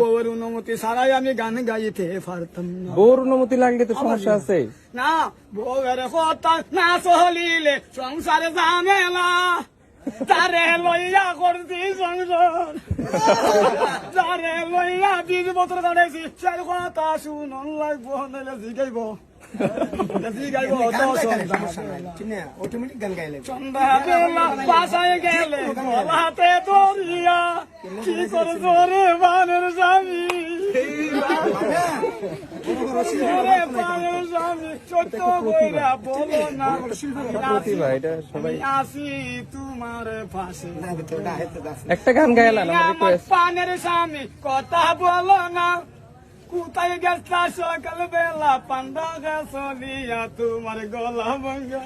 বউয়ের অনুমতি ছাড়াই আমি গান গাইতে পারতাম না। বউর অনুমতি লাগলে তো সমস্যা আছে। না বউয়ের কথা না চলিলে সংসারে ঝামেলা। তারে লইয়া করছি সংসার। তারে লইয়া বিশ বছর কাটাইছি সে কথা শুনন লাগবো নাইলে জিগাইব। জিগাইব অটোমেটিক গান গাইলে। সন্ধ্যাবেলা বাসায় গেলে গলাতে দরিয়া কি করে জোরে বানের স্বামী? জোরে বানের স্বামী সত্য কইরা বলো না। প্রতিভা এটা সবাই আমি আসি তোমার পাশে। একটা গান গাইলাম পানের স্বামী কথা বলো না। কোথায় গেছা সকাল বেলা পান্ডা গেছলিয়া তোমার গলা ভাঙ্গা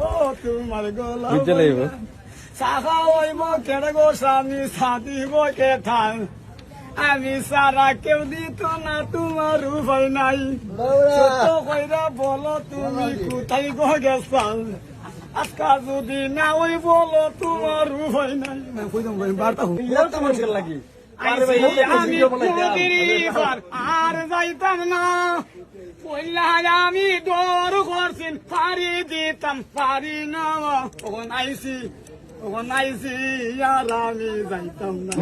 ও তোমার গলা। সাহা হইব কেড়ে গো স্বামী সাদিব কে থান আমি সারা কেউ দিত না তোমার উপায় নাই। কইরা বলো তুমি কোথায় গো গেছাল আজকা যদি না ওই বলো তোমার উপায় নাই। বার্তা লাগি। আর যাইতাম না। পয়লা আমি দৌড় করছি পারি দিতাম পারি না। আইসি ওখান আইসি আর আমি যাইতাম না